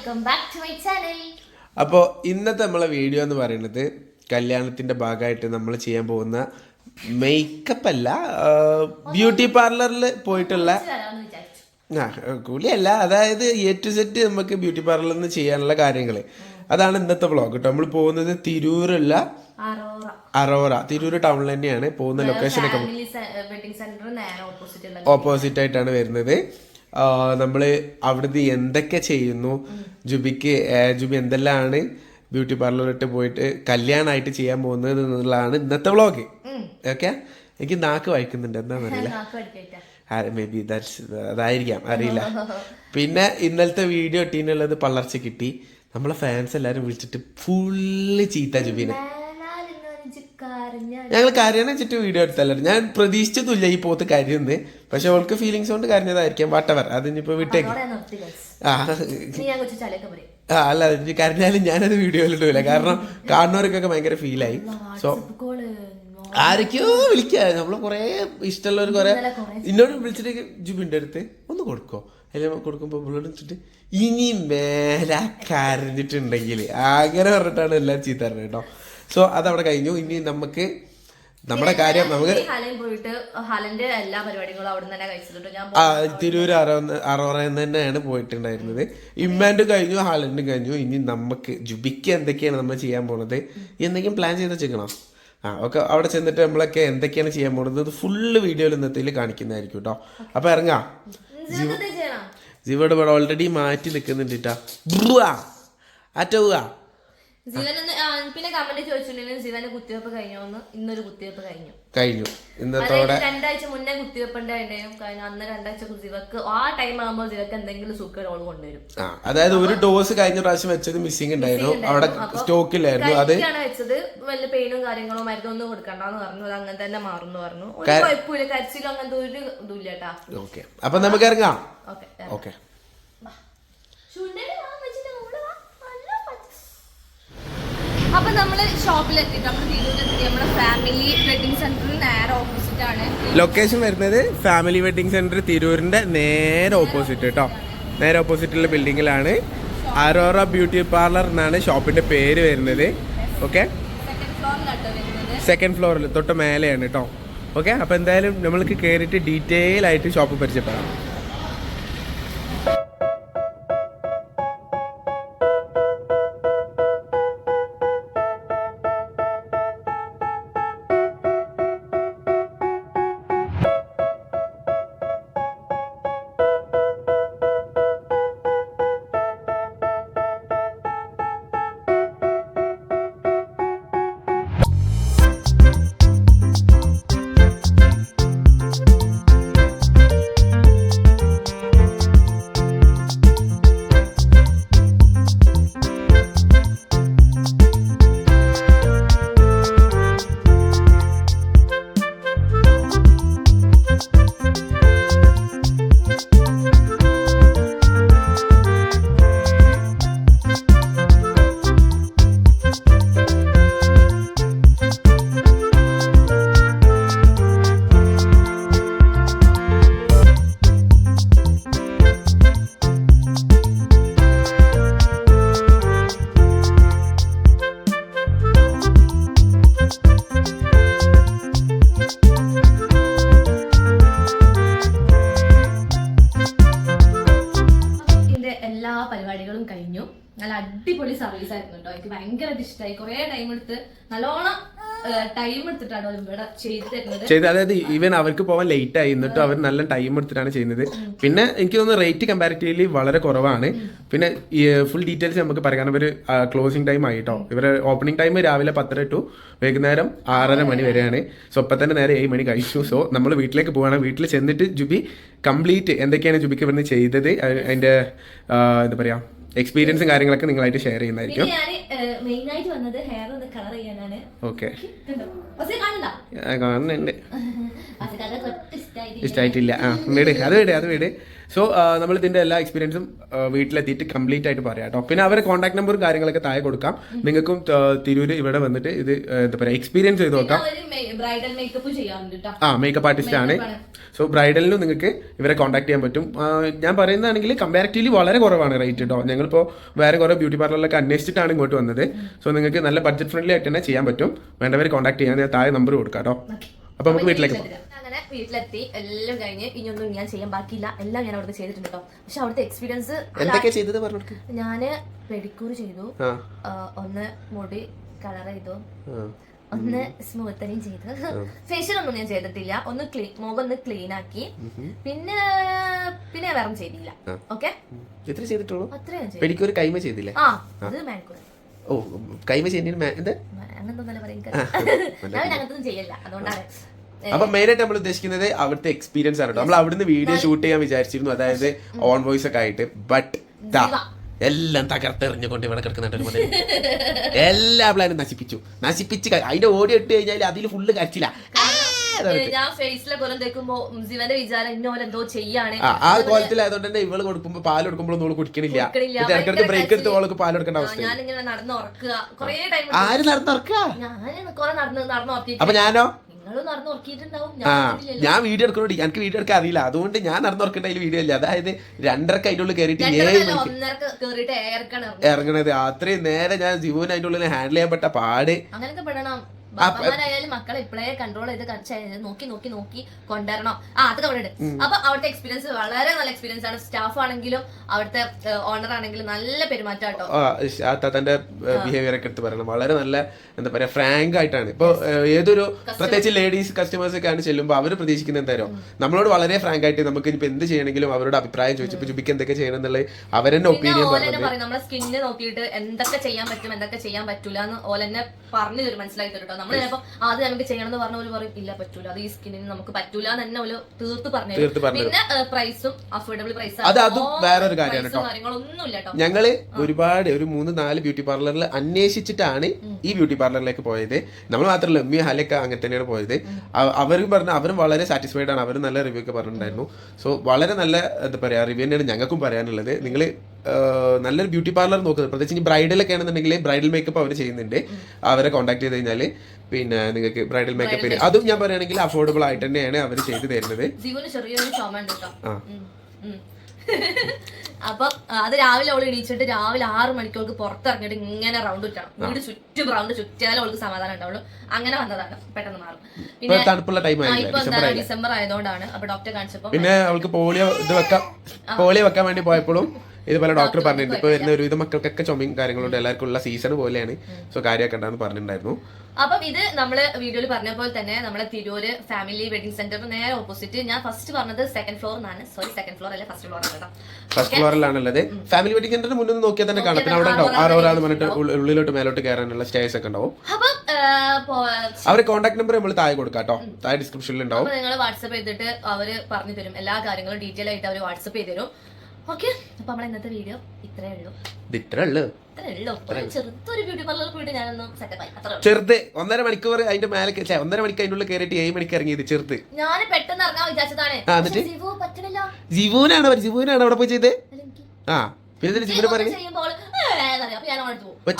Welcome back to my channel അപ്പോൾ ഇന്നത്തെ നമ്മളെ വീഡിയോ എന്ന് പറയുന്നത് കല്യാണത്തിന്റെ ഭാഗമായിട്ട് നമ്മൾ ചെയ്യാൻ പോകുന്ന മേക്കപ്പ് അല്ല ബ്യൂട്ടി പാർലറിൽ പോയിട്ടുള്ള ആ കൂലിയല്ല അതായത് എ ടു സെറ്റ് നമുക്ക് ബ്യൂട്ടി പാർലറിൽ നിന്ന് ചെയ്യാനുള്ള കാര്യങ്ങൾ അതാണ് ഇന്നത്തെ ബ്ലോഗ് കേട്ടോ നമ്മൾ പോകുന്നത് തിരൂരുള്ള അറോറ. തിരൂർ ടൗണിൽ തന്നെയാണ് പോകുന്ന ലൊക്കേഷൻ ഒക്കെ. ഓപ്പോസിറ്റ് ആയിട്ടാണ് വരുന്നത്. നമ്മൾ അവിടുന്ന് എന്തൊക്കെ ചെയ്യുന്നു? ജുബിക്ക് ജുബി എന്തെല്ലാമാണ് ബ്യൂട്ടി പാർലറിട്ട് പോയിട്ട് കല്യാണമായിട്ട് ചെയ്യാൻ പോകുന്നത് എന്നുള്ളതാണ് ഇന്നത്തെ വ്ളോഗ് ഓക്കെ എനിക്ക് നാക്ക് വായിക്കുന്നുണ്ട് എന്താണെന്നറിയില്ല മേ ബി ദാറ്റ്സ് അതായിരിക്കാം. അറിയില്ല. പിന്നെ ഇന്നലത്തെ വീഡിയോ ഇട്ടീനുള്ളത് പള്ളർച്ച കിട്ടി. നമ്മളെ ഫാൻസ് എല്ലാവരും വിളിച്ചിട്ട് ഫുള്ള് ചീത്ത ജുബിനെ. ഞങ്ങൾ കരയണ വെച്ചിട്ട് വീഡിയോ എടുത്തല്ലോ. ഞാൻ പ്രതീക്ഷിച്ചതുമില്ല ഈ പോത്ത് കരയുന്നത് പക്ഷെ അവൾക്ക് ഫീലിങ്സ് കൊണ്ട് കരഞ്ഞതായിരിക്കാം. വാട്ടവർ അതിനിപ്പോ വിട്ടേക്ക്. അല്ല കരഞ്ഞാലും ഞാനത് വീഡിയോയിൽ ഇടൂല. കാരണം കാണുന്നവർക്കൊക്കെ ഭയങ്കര ഫീലായി സോ ആരൊക്കെയോ വിളിക്കുക നമ്മൾ കൊറേ ഇഷ്ടമുള്ളവർ കൊറേ ഇന്നോട് എന്നോട് വിളിച്ചിട്ട് ജുബിന്റെ അടുത്ത് ഒന്ന് കൊടുക്കോ? അതിൽ കൊടുക്കുമ്പോ പുള്ളോട് വെച്ചിട്ട് ഇനി മേലെ കരഞ്ഞിട്ടുണ്ടെങ്കിൽ അങ്ങനെ പറഞ്ഞിട്ടാണ് എല്ലാം ചീത്ത കേട്ടോ. സോ അതവിടെ കഴിഞ്ഞു. ഇനി നമുക്ക് നമ്മുടെ കാര്യം നമുക്ക് ഹാലയിൽ പോയിട്ട് ഹാലന്റെ എല്ലാ പരിപാടികളും അവിടെ നിന്ന് തന്നെ കഴിച്ചിട്ടുണ്ട്. ഞാൻ തിരൂർ അറോറയിൽ തന്നെയാണ് പോയിട്ടുണ്ടായിരുന്നത്. ഇമ്മാൻഡ് കഴിഞ്ഞു ഹാലൻഡ് കഴിഞ്ഞു. ഇനി നമുക്ക് ജുബിക്ക് എന്തൊക്കെയാണ് നമ്മൾ ചെയ്യാൻ പോണത്? എന്തെങ്കിലും പ്ലാൻ ചെയ്ത് വെച്ചേക്കണോ? ആ ഓക്കെ അവിടെ ചെന്നിട്ട് നമ്മളൊക്കെ എന്തൊക്കെയാണ് ചെയ്യാൻ പോണത്? ഫുള്ള് വീഡിയോയിൽ ഇന്നത്തെ കാണിക്കുന്നതായിരിക്കും കേട്ടോ അപ്പൊ ഇറങ്ങാം. ജീവ ജീവയുടെ ഇവിടെ ഓൾറെഡി മാറ്റി നിൽക്കുന്നുണ്ട് കേട്ടാ അറ്റവുക. ജീവനൊന്ന് പിന്നെ കമന്റ് ചോദിച്ചിട്ടുണ്ടെങ്കിൽ ജീവന് കുത്തിവെപ്പ് കഴിഞ്ഞോന്ന് ഇന്നൊരു കുത്തിവെപ്പ് കഴിഞ്ഞു. കഴിഞ്ഞു. ഇന്നത്തോടെ രണ്ടാഴ്ച മുന്നേ കുത്തിവെപ്പ് ഉണ്ടായിട്ടുണ്ടായും കഴിഞ്ഞ അന്ന് രണ്ടാഴ്ച ദിവക്ക് ആ ടൈം ആകുമ്പോൾ ദിവക്ക് എന്തെങ്കിലും സൂക്കേടുകൾ കൊണ്ടുവരും. ആ അതായത് ഒരു ഡോസ് കഴിഞ്ഞ പ്രാവശ്യം വെച്ചത് മിസ്സിംഗ് ഉണ്ടായിരുന്നു. അവിടെ സ്റ്റോക്കില്ലായിരുന്നു അത് വെച്ചത്. വല്ല പെയിനും കാര്യങ്ങളോ മരുന്നൊന്നും കൊടുക്കണ്ടെന്ന് പറഞ്ഞു. അത് അങ്ങനെ തന്നെ മാറുന്നു പറഞ്ഞു. ഒരു കുഴപ്പമില്ല. കരിച്ചിലും അങ്ങനത്തെ ഒരു ഇതും കേട്ടാ. ഓക്കെ അപ്പൊ നമുക്ക് ഇറങ്ങാം. ഓക്കെ ഓക്കെ അപ്പൊ നമ്മൾ ഷോപ്പിലെത്തി നമ്മൾ തിരൂരെത്തി നമ്മുടെ ഫാമിലി വെഡിങ് സെന്ററിന് നേരെ ഓപ്പോസിറ്റ് ആണ്. ലൊക്കേഷൻ വരുന്നത് ഫാമിലി വെഡിങ് സെന്റർ തിരൂരിന്റെ നേരെ ഓപ്പോസിറ്റ് കേട്ടോ നേരെ ഓപ്പോസിറ്റുള്ള ബിൽഡിങ്ങിലാണ് അരോറ ബ്യൂട്ടി പാർലർ എന്നാണ് ഷോപ്പിന്റെ പേര് വരുന്നത്. ഓക്കെ സെക്കൻഡ് ഫ്ലോറിൽ തൊട്ട് മേലെയാണ് കേട്ടോ ഓക്കെ അപ്പോൾ എന്തായാലും നമ്മൾക്ക് കയറിയിട്ട് ഡീറ്റെയിൽ ആയിട്ട് ഷോപ്പ് പരിചയപ്പെടാം. നല്ല അടിപൊളി സർവീസ് ആയിരുന്നു കേട്ടോ എനിക്ക് ഭയങ്കരമായിട്ട് ഇഷ്ടമായി കുറെ ടൈം എടുത്ത് നല്ലോണം ടൈം എടുത്തിട്ടാണ് ഇവിടെ അതായത് ഈവൻ അവർക്ക് പോകാൻ ലേറ്റ് ആയി എന്നിട്ടും അവർ നല്ല ടൈം എടുത്തിട്ടാണ് ചെയ്യുന്നത്. പിന്നെ എനിക്ക് തോന്നുന്നു റേറ്റ് കമ്പാരിറ്റീവ്ലി വളരെ കുറവാണ്. പിന്നെ ഫുൾ ഡീറ്റെയിൽസ് നമുക്ക് പറയാൻ ഒരു ക്ലോസിംഗ് ടൈം ആയിട്ടോ. ഇവരെ ഓപ്പണിംഗ് ടൈം രാവിലെ പത്തര ടു വൈകുന്നേരം ആറര മണി വരെയാണ്. സോ ഇപ്പൊ തന്നെ നേരെ ഏഴ് മണി കഴിച്ചു. സോ നമ്മൾ വീട്ടിലേക്ക് പോവാണ്. വീട്ടിൽ ചെന്നിട്ട് ജുബി കംപ്ലീറ്റ് എന്തൊക്കെയാണ് ജുബിക്ക് ഇവിടുന്ന് ചെയ്തത്? അതിന്റെ എന്താ പറയാ എക്സ്പീരിയൻസും കാര്യങ്ങളൊക്കെ നിങ്ങളായിട്ട് ഷെയർ ചെയ്യുന്നതായിരിക്കും. ഞാൻ മെയിൻ ആയിട്ട് വന്നത് ഹെയർ ഒന്ന് കളർ ചെയ്യാനാണ്. ഓക്കെ കാണുന്നുണ്ട്? ഇഷ്ടമായിട്ടില്ല ആ വീട് അത് വീട് അത് വീട് സോ നമ്മൾ ഇതിന്റെ എല്ലാ എക്സ്പീരിയൻസും വീട്ടിലെത്തിയിട്ട് കംപ്ലീറ്റ് ആയിട്ട് പറയാം കേട്ടോ. പിന്നെ അവരെ കോൺടാക്ട് നമ്പറും കാര്യങ്ങളൊക്കെ താഴെ കൊടുക്കാം. നിങ്ങൾക്കും തിരൂര് ഇവിടെ വന്നിട്ട് ഇത് എന്താ പറയുക എക്സ്പീരിയൻസ് ചെയ്ത് നോക്കാം. ആ മേക്കപ്പ് ആർട്ടിസ്റ്റ് ആണ്. സോ ബ്രൈഡലിനും നിങ്ങൾക്ക് ഇവരെ കോൺടാക്ട് ചെയ്യാൻ പറ്റും. ഞാൻ പറയുന്നതാണെങ്കിൽ കമ്പാരിറ്റീവ്ലി വളരെ കുറവാണ് റേറ്റ് കേട്ടോ ഞങ്ങളിപ്പോൾ വേറെ കുറേ ബ്യൂട്ടി പാർലറിലൊക്കെ അന്വേഷിച്ചിട്ടാണ് ഇങ്ങോട്ട് വന്നത്. സോ നിങ്ങൾക്ക് നല്ല ബഡ്ജറ്റ് ഫ്രണ്ട്ലി ആയിട്ട് തന്നെ ചെയ്യാൻ പറ്റും. വേണ്ടവർ കോൺടാക്ട് ചെയ്യാൻ താഴെ നമ്പർ കൊടുക്കാം കേട്ടോ അപ്പൊ നമുക്ക് വീട്ടിലേക്ക് പോകാം. അങ്ങനെ വീട്ടിലെത്തി എല്ലാം കഴിഞ്ഞ് ഇനിയൊന്നും ഞാൻ ചെയ്യാൻ ബാക്കിയില്ല. എല്ലാം ഞാൻ അവിടുത്തെ ചെയ്തിട്ടുണ്ട് കേട്ടോ പക്ഷെ അവിടുത്തെ എക്സ്പീരിയൻസ് എന്തൊക്കെയാ ചെയ്തത് പറഞ്ഞു ഞാൻ പെഡിക്യൂർ ചെയ്തു. ഒന്ന് മുടി കളർ ചെയ്തു. ഒന്ന് സ്മൂത്തനിങ് ചെയ്തു. ഫേഷ്യൽ ഒന്നും ഞാൻ ചെയ്തിട്ടില്ല. ഒന്ന് ക്ലീൻ മുഖം ഒന്ന് ക്ലീൻ ആക്കി. പിന്നെ പിന്നെ വേറെ ചെയ്തില്ല. ഓക്കെ? എത്ര ചെയ്തിട്ടുള്ളൂ? പെഡിക്കൂർ കൈമ ചെയ്തില്ലേ? ആ അത് മാനിക്കൂർ ഓ കൈമ ചെയ്യുന്നതിന് അങ്ങനത്തെ പറയും ഞാൻ പിന്നെ അങ്ങനത്തൊന്നും ചെയ്യല്ല. അതുകൊണ്ടാണ്. അപ്പൊ മെയിൻ ആയിട്ട് നമ്മൾ ഉദ്ദേശിക്കുന്നത് അവിടുത്തെ എക്സ്പീരിയൻസ് ആണ് കേട്ടോ നമ്മൾ അവിടുന്ന് വീഡിയോ ഷൂട്ട് ചെയ്യാൻ വിചാരിച്ചിരുന്നു. അതായത് ഓൺ വോയിസ് ഒക്കെ ആയിട്ട്. ബട്ട് എല്ലാം തകർത്തെറിഞ്ഞുകൊണ്ട് ഇവിടെ കിടക്കുന്നുണ്ട് എല്ലാ പ്ലാനും നശിപ്പിച്ചു. നശിപ്പിച്ച് അതിന്റെ ഓടി ഇട്ട് കഴിഞ്ഞാൽ അതിൽ ഫുള്ള് കരച്ചില്ല ഞാൻ തേക്കുമ്പോ ശിവന്റെ വിചാരം ഇന്നോലെ എന്തോ ചെയ്യാണ് ആ കോലത്തിലായതുകൊണ്ട് തന്നെ ഇവൾ കൊടുക്കുമ്പോ പാൽ കൊടുക്കുമ്പോൾ ഓൾ കുടിക്കണില്ല. ഇടയ്ക്കിടയ്ക്ക് ബ്രേക്ക് എടുത്ത് ഓൾക്ക് പാൽ കൊടുക്കേണ്ട അവസ്ഥ ഞാനിങ്ങനെ നടന്ന് ഉറക്കുക കൊറേ ടൈം ആര് നടന്നുറക്കുക? ഞാൻ കൊറേ നടന്ന് നടന്ന് ഉറക്കിയിട്ട് അപ്പൊ ഞാനോ? ആ ഞാൻ വീഡിയോ എടുക്കണോടി എനിക്ക് വീഡിയോ എടുക്കാൻ അറിയില്ല. അതുകൊണ്ട് ഞാൻ നടന്നുറക്കേണ്ട അതിൽ വീഡിയോ ഇല്ല. അതായത് രണ്ടരക്ക് അതിന്റെ ഉള്ളിൽ കയറിയിട്ട് ഏഴ് മണിക്ക്. ഇറങ്ങണത്. അത്രയും നേരെ ഞാൻ ജീവൻ അതിന്റെ ഉള്ളിൽ ഹാൻഡിൽ ചെയ്യാൻ പറ്റ പാട് ബാപ്പമാരായാലും മക്കളെ ഇപ്പോഴേ കൺട്രോൾ ചെയ്ത് നോക്കി നോക്കി നോക്കി കൊണ്ടുവരണം. ആ അതൊക്കെ അവിടെ ഉണ്ട്. അപ്പൊ അവിടുത്തെ എക്സ്പീരിയൻസ് വളരെ നല്ല എക്സ്പീരിയൻസ് ആണ്. സ്റ്റാഫ് ആണെങ്കിലും അവിടുത്തെ ഓണർ ആണെങ്കിലും നല്ല പെരുമാറ്റം കേട്ടോ താത്തന്റെ ബിഹേവിയർ ഒക്കെ എടുത്ത് പറയണം. വളരെ നല്ല എന്താ പറയാ ഫ്രാങ്ക് ആയിട്ടാണ്. ഇപ്പൊ ഏതൊരു പ്രത്യേകിച്ച് ലേഡീസ് കസ്റ്റമേഴ്സ് ഒക്കെ ആണ് ചെല്ലുമ്പോൾ അവർ പ്രതീക്ഷിക്കുന്ന എന്തായാലും നമ്മളോട് വളരെ ഫ്രാങ്ക് ആയിട്ട് നമുക്ക് ഇനിയിപ്പോ എന്ത് ചെയ്യണമെങ്കിലും അവരോട് അഭിപ്രായം ചോദിച്ചപ്പോൾ ജുബിക്ക് എന്തൊക്കെ ചെയ്യണം എന്നുള്ളത് അവരെന്നെ ഒപ്പീനിയൻ പറയും. നമ്മളെ സ്കിന്നെ നോക്കിയിട്ട് എന്തൊക്കെ ചെയ്യാൻ പറ്റും എന്തൊക്കെ ചെയ്യാൻ പറ്റൂല എന്ന് ഓലെന്നെ പറഞ്ഞു തരും മനസ്സിലാക്കി തരും നമ്മൾ ചിലപ്പോ ആദ്യം നമുക്ക് ചെയ്യണം എന്ന് പറഞ്ഞ പോലെ പറയും. ഇല്ല പറ്റൂല. അത് ഈ സ്കിന്നിന് നമുക്ക് പറ്റൂല എന്ന് തന്നെ ഒരു തീർത്ത് പറഞ്ഞു തരും. തീർത്ത് പറഞ്ഞു പിന്നെ പ്രൈസും അഫോർഡബിൾ പ്രൈസ് അത് അതും വേറൊരു കാര്യമാണ് ട്ടോ കേട്ടോ. ഞങ്ങൾ ഒരുപാട് ഒരു മൂന്ന് നാല് ബ്യൂട്ടി പാർലറിൽ അന്വേഷിച്ചിട്ടാണ് ഈ ബ്യൂട്ടി പാർലറിലേക്ക് പോയത്. നമ്മൾ മാത്രമല്ല ഉമ്മി ഹലൊക്കെ അങ്ങനെ തന്നെയാണ് പോയത്. അവ- അവരും പറഞ്ഞ അവരും വളരെ സാറ്റിസ്ഫൈഡ് ആണ്. അവരും നല്ല റിവ്യൂ ഒക്കെ പറഞ്ഞിട്ടുണ്ടായിരുന്നു. സോ വളരെ നല്ല എന്താ പറയുക റിവ്യൂ തന്നെയാണ് ഞങ്ങൾക്കും പറയാനുള്ളത്. നിങ്ങൾ നല്ലൊരു ബ്യൂട്ടി പാർലർ നോക്കുന്നത് പ്രത്യേകിച്ച് ഇനി ബ്രൈഡലൊക്കെ ആണെന്നുണ്ടെങ്കിൽ ബ്രൈഡൽ മേക്കപ്പ് അവർ ചെയ്യുന്നുണ്ട്. അവരെ കോൺടാക്ട് ചെയ്ത് കഴിഞ്ഞാൽ പിന്നെ നിങ്ങൾക്ക് ബ്രൈഡൽ മേക്കപ്പ് അതും ഞാൻ പറയുകയാണെങ്കിൽ അഫോർഡബിൾ ആയിട്ട് തന്നെയാണ് അവർ ചെയ്ത് തരുന്നത്. ചെറിയൊരു ആ. അപ്പൊ അത് രാവിലെ അവൾ എണീച്ചിട്ട് രാവിലെ ആറ് മണിക്കോൾക്ക് പുറത്തിറങ്ങിയിട്ട് ഇങ്ങനെ റൗണ്ട് ചുറ്റണം വീട് ചുറ്റും റൗണ്ട് ചുറ്റിയാലും അവൾക്ക് സമാധാനം ഉണ്ടാവുള്ളൂ. അങ്ങനെ വന്നതാണ് പെട്ടെന്ന് മാറും. പിന്നെ തണുപ്പുള്ള ടൈം ഇപ്പൊ എന്താണ് ഡിസംബർ ആയതുകൊണ്ടാണ് അപ്പൊ ഡോക്ടറെ കാണിച്ചപ്പോ പിന്നെ അവൾക്ക് പോളിയോ ഇത് വെക്കാം. പോളിയോ വെക്കാൻ വേണ്ടി പോയപ്പോഴും ഇതുപോലെ ഡോക്ടർ പറഞ്ഞിട്ടുണ്ട്. ഇപ്പൊ വരുന്ന ഒരുവിധ മക്കൾക്കൊക്കെ ചുമയും കാര്യങ്ങളുണ്ട്. എല്ലാവർക്കും ഉള്ള സീസൺ പോലെയാണ്. സോ കാര്യമൊക്കെ ഉണ്ടാന്ന് പറഞ്ഞിട്ടുണ്ടായിരുന്നു. അപ്പം ഇത് നമ്മൾ വീഡിയോയിൽ പറഞ്ഞ പോലെ തന്നെ നമ്മളെ തിരൂര് ഫാമിലി വെഡിങ് സെന്റർ നേരെ ഓപ്പോസിറ്റ് ഞാൻ ഫസ്റ്റ് പറഞ്ഞത് സെക്കൻഡ് ഫ്ലോർ എന്നാണ് സോറി സെക്കൻഡ് ഫ്ലോർ അല്ല ഫസ്റ്റ് ഫ്ലോർ കേട്ടോ. ഫസ്റ്റ് ഫ്ലോറിലാണുള്ളത് ഫാമിലി വെഡിങ് സെന്ററിന് മുന്നിൽ നോക്കിയാൽ തന്നെ കാണാം. പിന്നെ അവിടെ ഉണ്ടാവും. ഒരാൾ പറഞ്ഞിട്ട് ഉള്ളിലോട്ട് മേലോട്ട് കയറാനുള്ള സ്റ്റേഴ്സ് ഒക്കെ ഉണ്ടാവും. അപ്പം അവരെ കോൺടാക്ട് നമ്പർ നമ്മൾ താഴെ കൊടുക്കാം കേട്ടോ. താഴെ ഡിസ്ക്രിപ്ഷനിൽ ഉണ്ടാവും. നിങ്ങൾ വാട്സപ്പ് ചെയ്തിട്ട് അവർ പറഞ്ഞു തരും. എല്ലാ കാര്യങ്ങളും ഡീറ്റെയിൽ ആയിട്ട് അവർ വാട്സപ്പ് ചെയ്തു തരും. ഓക്കെ. അപ്പൊ നമ്മളെ ഇന്നത്തെ വീഡിയോ ഇത്രേ ഉള്ളൂ. ഇത്രേ ഉള്ളു? ചെറുത്. ഒന്നര മണിക്കൂർ അതിന്റെ മേലെ ഒന്നര മണിക്ക് അതിന്റെ ഉള്ളിൽ കയറിയിട്ട് ഏഴ് മണിക്ക് ഇറങ്ങിയത് ചെറുത്. ഞാൻ പെട്ടെന്ന് ഇറങ്ങാൻ വിചാരിച്ചതാണ്. ജീവനാണ് അവർ ജീവനാണ് അവിടെ പോയി ചെയ്തത് ആ പിന്നെ ജിവൂനെ പറഞ്ഞു?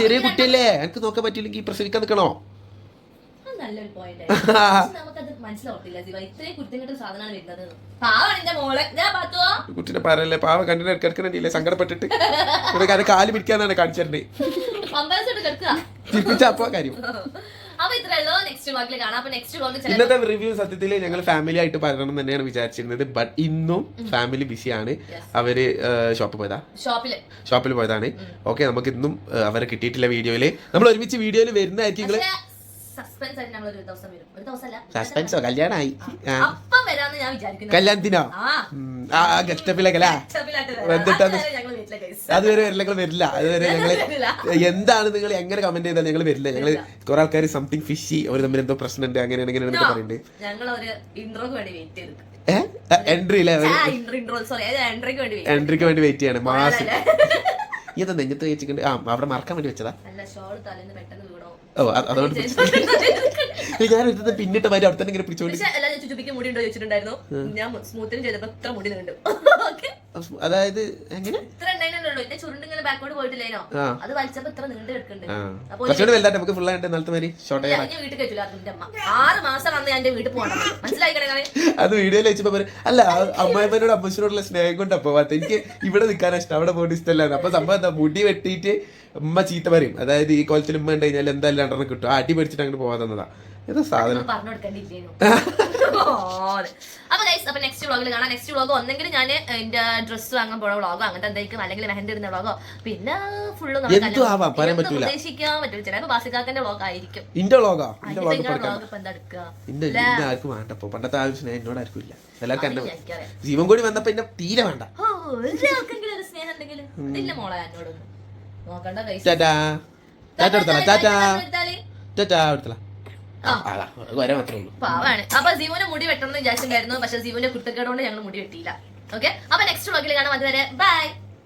ചെറിയ കുട്ടിയല്ലേ? എനിക്ക് നോക്കാൻ പറ്റില്ലെങ്കിൽ പ്രസവിക്കാൻ നിൽക്കണോ? നല്ലൊരു പോയിന്റ് നമുക്കത് മനസ്സിലാവത്തില്ല ജീവ. ഇത്രയും കുരുത്തങ്ങട്ട് സാധനമാണ് വരുന്നത്. പാവാണ് എന്റെ മോളെ. ഞാൻ പാത്തോ കുട്ടിനെ പറയല്ലേ പാവ കണ്ടിട്ട് ഇടക്കിടക്കില്ലേ സങ്കടപ്പെട്ടിട്ട്. ഇവിടെ കാൽ പിടിക്കാന്നാണ് കാണിച്ചിട്ടുണ്ട് ഇന്നത്തെ റിവ്യൂ സത്യത്തിൽ ഞങ്ങൾ ഫാമിലി ആയിട്ട് പറയണം തന്നെയാണ് വിചാരിച്ചിരുന്നത്. ബട്ട് ഇന്നും ഫാമിലി ബിസിയാണ് അവർ ഷോപ്പിൽ പോയതാ. ഷോപ്പിൽ പോയതാണ്. ഓക്കെ നമുക്ക് ഇന്നും അവരെ കിട്ടിയിട്ടില്ല വീഡിയോയിൽ. നമ്മൾ ഒരുമിച്ച് വീഡിയോയിൽ വരുന്നതായിരിക്കും സസ്പെൻസ് ആയിട്ട് ഞങ്ങൾ ഒരു ദിവസം വരും. ഒരു സസ്പെൻസോ കല്യാണമായി. അപ്പം വരാന്ന് ഞാൻ വിചാരിക്കുന്നു. കല്യാണത്തിനോ? ആ. എന്നിട്ടാണ് guys. അതുവരെ ഞങ്ങൾ വരില്ല. അതുവരെ ഞങ്ങൾ. എന്താണ് നിങ്ങൾ എങ്ങനെ കമന്റ് ചെയ്താൽ ഞങ്ങൾ വരില്ല. ഞങ്ങൾ കുറെ ആൾക്കാർ സംതിങ് ഫിഷി അവർ തമ്മിൽ എന്തോ പ്രശ്നമുണ്ട് അങ്ങനെ അങ്ങനെ പറയുന്നുണ്ട് ഞങ്ങൾ ഒരു ഇൻട്രോക്ക് വേണ്ടി വെയിറ്റ് ചെയ്തു എൻട്രി അല്ലേ എൻട്രിക്ക് വേണ്ടി വെയിറ്റ് ചെയ്യാണ്. മാസം. ചെയ്തു. ഇതാ നെഞ്ഞത്ത് വെച്ചിട്ടുണ്ട്? ആ അവിടെ മറക്കാൻ വേണ്ടി വെച്ചതാ. ഓ അത് അതുകൊണ്ട് ഞാൻ എടുത്തത് പിന്നിട്ട് അവിടെ തന്നെ ഇങ്ങനെ പിടിച്ചോണ്ട്. അല്ല മുടി ഉണ്ടോ ചോദിച്ചിട്ടുണ്ടായിരുന്നു. ഞാൻ സ്മൂത്തിനും ചെയ്തപ്പോ ഇത്ര മുടി നീണ്ടു. ഓക്കെ അതായത് എങ്ങനെ? ഇത്ര ഉണ്ടായിരുന്നുള്ളൂ എന്റെ ചുരുണ്ട് ഇങ്ങനെ ബാക്കോട്ട് പോയിട്ടില്ലേനോ? അത് വലിച്ചപ്പോ ഇത്ര നീണ്ടു കിടക്കുന്നുണ്ട് ആ. അപ്പൊ കുറച്ചുകൂടി വലുതായിട്ട് നമുക്ക് ഫുൾ ആയിട്ട് നാളത്തെ മാതിരി ഷോർട്ട് ഞാൻ വീട്ടിൽ കയറ്റില്ല അതിന്റെ അമ്മ. ആറ് മാസം വന്ന് ഞാൻ എന്റെ വീട്ടിൽ പോകണം മനസ്സിലായിക്കണേ അത് വീഡിയോയിൽ വെച്ചപ്പോ അല്ല അമ്മായിപ്പനോട് അമ്മച്ചനോടുള്ള സ്നേഹം കൊണ്ട് അപ്പൊ എനിക്ക് ഇവിടെ നിൽക്കാൻ ഇഷ്ടം. അവിടെ പോയിട്ട് ഇഷ്ടമല്ലായിരുന്നു അപ്പൊ സംഭവം എന്താ? മുടി വെട്ടിയിട്ട് ഉമ്മ ചീത്ത പറയും. അതായത് ഈ കൊലത്തിൽ ഉമ്മ ഉണ്ട് കഴിഞ്ഞാൽ എന്തായാലും രണ്ടെണ്ണം കിട്ടും. അടി പഠിച്ചിട്ട് അങ്ങോട്ട് പോകാൻ തന്നതാ. ഏതാ സാധനം? അപ്പൊ ഗൈസ് അപ്പൊ നെക്സ്റ്റ് വ്ളോഗിൽ കാണാം. നെക്സ്റ്റ് വ്ളോഗ് ഒന്നെങ്കിൽ ഞാൻ എന്റെ ഡ്രസ്സ് വാങ്ങാൻ പോണ വ്ളോഗോ അങ്ങനത്തെ എന്തെങ്കിലും അല്ലെങ്കിൽ മെഹന്തി ഇടുന്ന വ്ളോഗോ പിന്നെ ഫുള്ള്. ഉദ്ദേശിക്കാൻ പറ്റില്ല ചിലപ്പോ ബാസിക്കാക്കന്റെ വ്ളോഗ് ആയിരിക്കും. ഇന്റെ വ്ളോഗാ ഇന്റെ വ്ളോഗ് ഇപ്പൊ എന്താ എടുക്കുക? ആർക്കും പണ്ടത്തെ ആവശ്യം എന്നോട് ആർക്കും ഇല്ല. എല്ലാവർക്കും എന്നെ ജീവൻ കൂടി വന്നപ്പോ എന്നെ തീരെ വേണ്ട. ഒരാൾക്കെങ്കിലും ഒരു സ്നേഹം എന്തെങ്കിലും ഇല്ല മോളെ എന്നോടൊന്നും. നോക്കണ്ട കൈസ് ടാറ്റാ. ടാറ്റ എടുത്തല ടാറ്റാ എടുത്താൽ? ടാറ്റാ എടുത്തല അതാ. വരെ മാത്രമേ ഉള്ളൂ. പാവാണ്. അപ്പൊ ജീവന് മുടി വെട്ടണം എന്ന് വിചാരിച്ചിട്ടുണ്ടായിരുന്നു. പക്ഷെ ജീവന്റെ കുട്ടക്കേട് കൊണ്ട് ഞങ്ങൾ മുടി വെട്ടിയില്ല. ഓക്കെ അപ്പൊ നെക്സ്റ്റ് വ്ളോഗിൽ കാണാം. അതുവരെ ബൈ